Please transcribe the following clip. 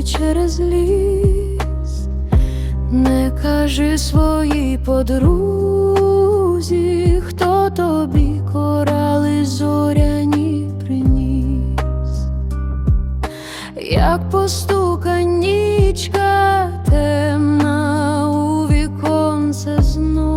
ходить через ліс, не кажи своїй подрузі, хто тобі корали зоряні приніс, як постука нічка темна у віконце знов.